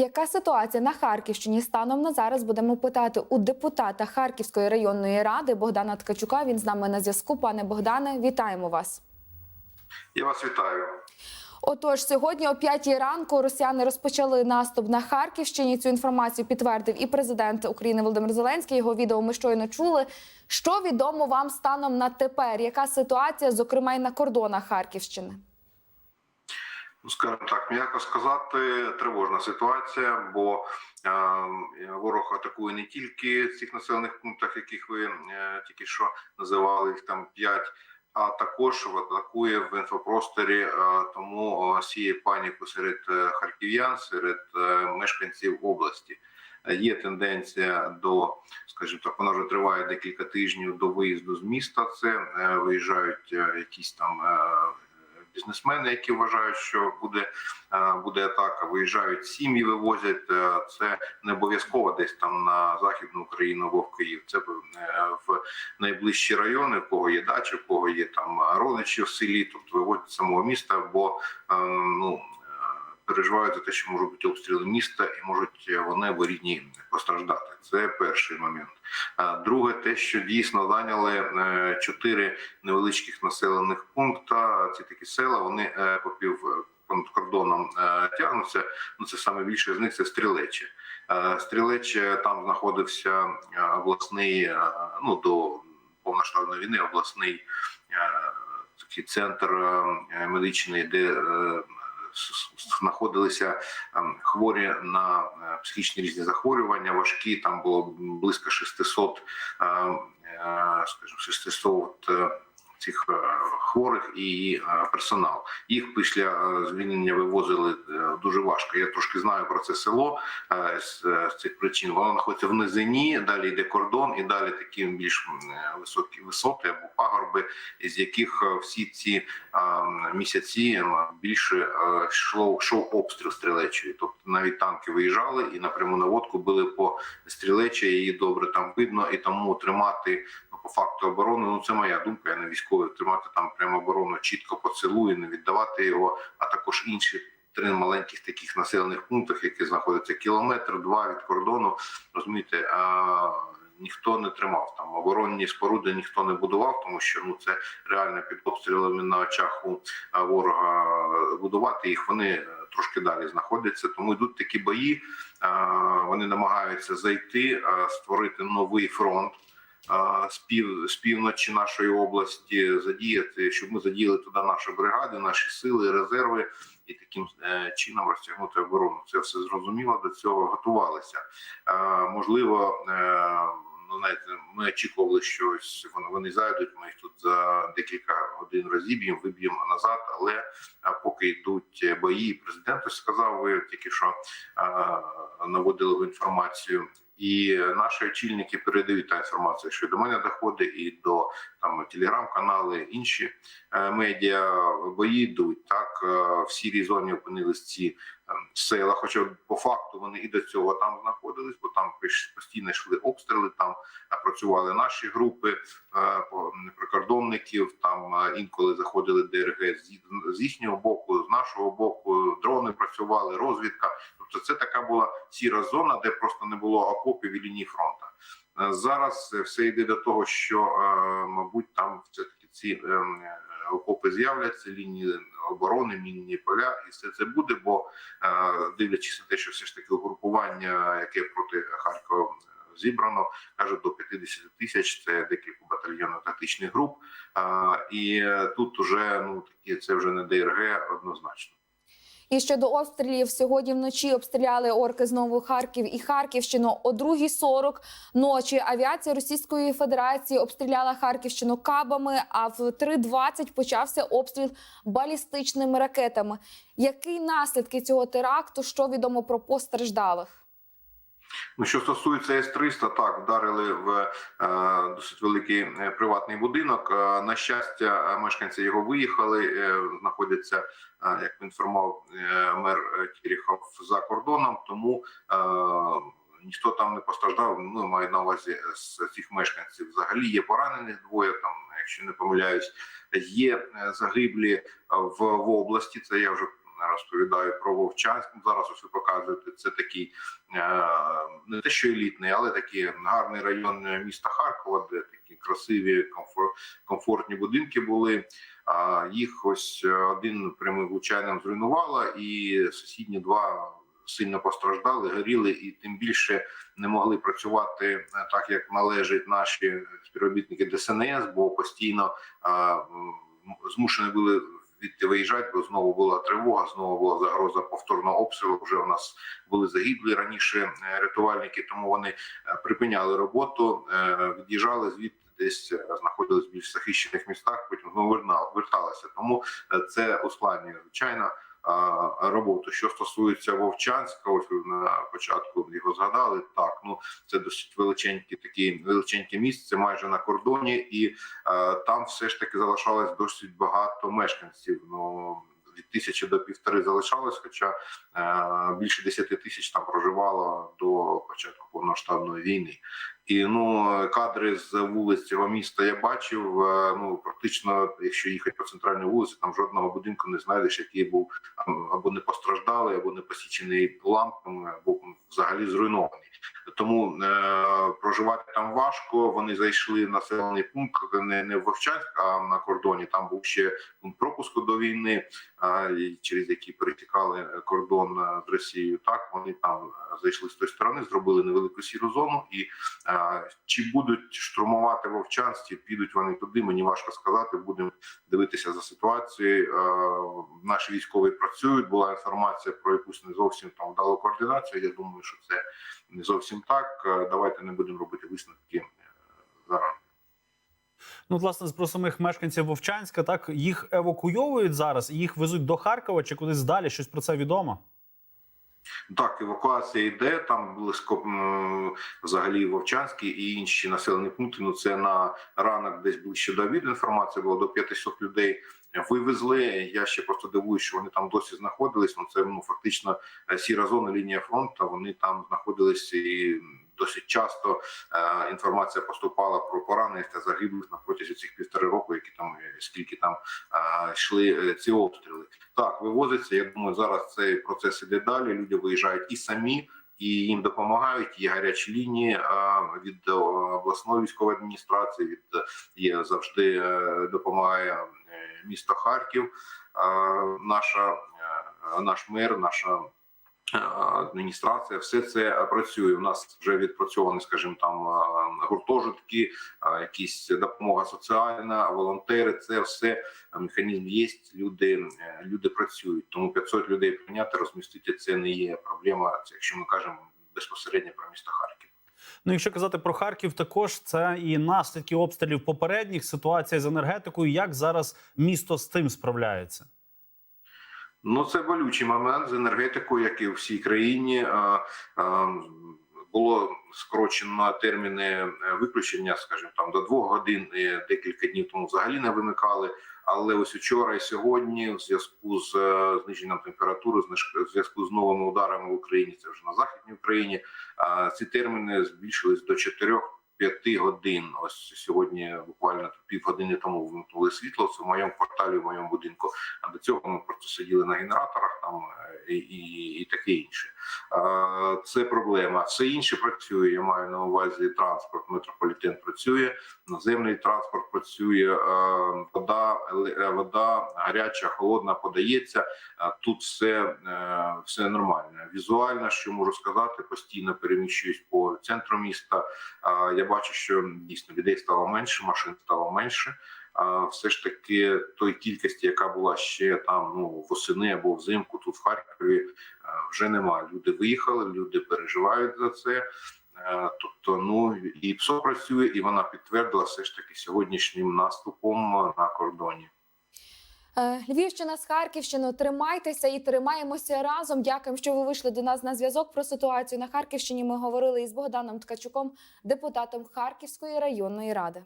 Яка ситуація на Харківщині станом на зараз будемо питати у депутата Харківської районної ради Богдана Ткачука. Він з нами на зв'язку. Пане Богдане, вітаємо вас. Я вас вітаю. Отож, сьогодні о 5 ранку росіяни розпочали наступ на Харківщині. Цю інформацію підтвердив і президент України Володимир Зеленський. Його відео ми щойно чули. Що відомо вам станом на тепер? Яка ситуація, зокрема, і на кордонах Харківщини? Ну, скажімо так, м'яко сказати, тривожна ситуація, бо е, ворог атакує не тільки цих населених пунктах, яких ви е, тільки що називали їх там п'ять, а також атакує в інфопросторі, е, тому сіє паніку серед харків'ян, серед мешканців області. Є тенденція до, скажімо так, вона вже триває декілька тижнів до виїзду з міста. Це виїжджають якісь там бізнесмени, які вважають, що буде, е, буде атака. Виїжджають сім'ї, вивозять. Е, Це не обов'язково десь там на західну Україну або в Київ. Це е, в найближчі райони, в кого є дачі, в кого є там родичі в селі, тобто виводять з самого міста, бо е, ну. Е, Переживають за те, що можуть бути обстріли міста, і можуть вони або рідні постраждати. Це перший момент. А друге, те, що дійсно зайняли е, чотири невеличких населених пункта. Ці такі села вони е, по пів понад кордоном е, тягнуться. Ну це саме більше з них це стрілечі. Е, Стрілече там знаходився е, обласний, е, ну до повноштабної війни, обласний е, такий центр е, медичний, де е, знаходилися ем, хворі на е, психічні різні захворювання, важкі. Там було близько 600, е, е, скажімо, 600 е, цих е, хворих і е, персонал. Їх після е, звільнення вивозили дуже важко. Я трошки знаю про це село з, цих причин. Воно знаходиться в низині, далі йде кордон, і далі такі більш високі висоти або пагорби, з яких всі ці місяці більше йшло йшов обстріл стрілечої. Тобто навіть танки виїжджали і напряму наводку били по стрілечі. Її добре там видно, і тому тримати ну, по факту оборони. Ну це моя думка. Я не військовий. Тримати там прямо оборону чітко по селу і не віддавати його, а також інші. Три маленьких таких населених пунктах, які знаходяться кілометр, два від кордону. Розумієте, а, ніхто не тримав там оборонні споруди, ніхто не будував, тому що ну це реально під обстрілами на очах у ворога будувати їх. Вони е, трошки далі знаходяться. Тому йдуть такі бої. Вони намагаються зайти, створити новий фронт. З пів з півночі нашої області задіяти, щоб ми задіяли туди наші бригади, наші сили, резерви і таким е, чином розтягнути оборону. Це все зрозуміло. До цього готувалися. Е, можливо, е, ну знаєте, ми очікували, що вони, вони зайдуть. Ми їх тут за декілька годин розіб'ємо, виб'ємо назад. Але е, поки йдуть бої, президент сказав, ви тільки що е, наводили в інформацію. І наші очільники передають та інформацію, що до мене доходить, і до там телеграм-канали, інші е, медіа бої йдуть. Так е, в сірій зоні опинились ці села. Хоча по факту вони і до цього там знаходились, бо там постійно йшли обстріли. Там працювали наші групи е, прикордонників. Там е, інколи заходили ДРГ з, їхнього боку, з нашого боку. Дрони працювали, розвідка. Тобто, це така була сіра зона, де просто не було окопів і лінії фронту. Е, Зараз все йде до того, що мабуть там все таки ці е, м, е, окопи з'являться, лінії оборони, мінні поля, і все це буде. Бо е, дивлячись на те, що все ж таки угрупування, яке проти Харкова е, зібрано, каже до 50 тисяч. Це декілька батальйонів тактичних груп. Е, І тут уже ну такі це вже не ДРГ однозначно. І щодо обстрілів, сьогодні вночі обстріляли орки знову Харків і Харківщину. О 2.40 ночі авіація Російської Федерації обстріляла Харківщину кабами. А в 3.20 почався обстріл балістичними ракетами. Які наслідки цього теракту? Що відомо про постраждалих? Ну, що стосується С-300, так вдарили в е, досить великий е, приватний будинок. Е, на щастя, мешканці його виїхали, е, знаходяться, е, як інформував е, мер е, Кіріхов, за кордоном. Тому е, ніхто там не постраждав. Ну маю на увазі з цих мешканців. Взагалі є поранених двоє. Там, якщо не помиляюсь, є загиблі в, в області. Це я вже розповідаю про Вовчанськ. Зараз ось ви показуєте це такий е, не те, що елітний, але такий гарний район міста Харкова, де такі красиві комфор- комфортні будинки були. А їх ось один прямим влучанням зруйнувало, і сусідні два сильно постраждали, горіли, і тим більше не могли працювати е, так, як належить наші співробітники ДСНС, бо постійно а, змушені були відти виїжджати, бо знову була тривога, знову була загроза повторного обстрілу. Вже у нас були загиблі раніше е, рятувальники, тому вони е, припиняли роботу, е, від'їжджали звідти. Десь знаходились в більш захищених містах, потім знову верталася. Тому це ускладнює звичайно роботу. Що стосується Вовчанська, ось на початку його згадали. Так, ну це досить величеньке такі величеньке місце, майже на кордоні, і е, там все ж таки залишалось досить багато мешканців. Ну від тисячі до півтори залишалось, хоча е, більше десяти тисяч там проживало до початку повноштабної війни. І ну кадри з вулиць цього міста я бачив. е, Ну практично, якщо їхати по центральній вулиці, там жодного будинку не знайдеш, який був або не постраждалий, або не посічений лампами, або взагалі зруйнований. Тому е, проживати там важко. Вони зайшли в населений пункт не, не в Вовчанськ, а на кордоні. Там був ще пункт пропуску до війни, е, через який перетікали кордон е, з Росією. Так вони там е, зайшли з тої сторони, зробили невелику сіру зону. І е, чи будуть штурмувати Вовчанськ, чи підуть вони туди? Мені важко сказати. Будемо дивитися за ситуацією. Наші військові працюють. Була інформація про якусь не зовсім там вдалу координацію. Я думаю, що це не зовсім так. Давайте не будемо робити висновки е, зараз. Ну, власне, про самих мешканців Вовчанська, так їх евакуйовують зараз, їх везуть до Харкова чи кудись далі. Щось про це відомо. Так, евакуація йде там близько взагалі Вовчанський і інші населені пункти. Ну це на ранок, десь ближче до обіду. Інформація була до 500 людей. Вивезли. Я ще просто дивуюсь, що вони там досі знаходились. Ну це ну фактично е, сіра зона, лінія фронту. Вони там знаходились і досить часто е, інформація поступала про поранених та загиблих на протязі цих півтори року, які там е, скільки там е, йшли ці обстріли. Так, вивозиться. Я думаю, зараз цей процес іде далі. Люди виїжджають і самі, і їм допомагають. Є гарячі лінії від обласної військової адміністрації. Від є завжди допомагає місто Харків. Наша наш мер, наша. Е, Адміністрація, все це е, працює. У нас вже відпрацьовані, скажімо, там е, гуртожитки, якісь допомога соціальна, волонтери. Це все механізм є. Люди люди працюють. Тому 500 людей прийняти, розмістити це не є проблема. Якщо ми кажемо безпосередньо про місто Харків. Ну, якщо казати про Харків, також це і наслідки обстрілів попередніх, ситуація з енергетикою. Як зараз місто з тим справляється? Ну це болючий момент з енергетикою, як і у всій країні. Було скорочено терміни е, виключення, скажімо, там до двох годин декілька днів тому взагалі не вимикали. Але ось вчора і сьогодні, в зв'язку з е, зниженням температури, в зв'язку з новими ударами в Україні, це вже на західній Україні. Ці терміни збільшились до 4-5 годин. Ось сьогодні, буквально півгодини тому вимкнули світло. Це в моєму кварталі, в моєму будинку. А до цього ми просто сиділи на генераторах там е, і, і, і таке інше. Це проблема. Все інше працює. Я маю на увазі транспорт. Метрополітен працює, наземний транспорт працює. Вода, е, вода гаряча, холодна подається. Тут все, е, все нормально. Візуально, що можу сказати, постійно переміщуюсь по центру міста. Я бачу, що дійсно людей стало менше, машин стало менше. Все ж таки той кількості, яка була ще там ну восени або взимку, тут в Харкові е, вже немає. Люди виїхали, люди переживають за це. Е, Тобто, ну і ПСО працює, і вона підтвердила все ж таки сьогоднішнім наступом на кордоні. Е, Львівщина з Харківщиною. Тримайтеся і тримаємося разом. Дякуємо, що ви вийшли до нас на зв'язок. Про ситуацію на Харківщині ми говорили із Богданом Ткачуком, депутатом Харківської районної ради.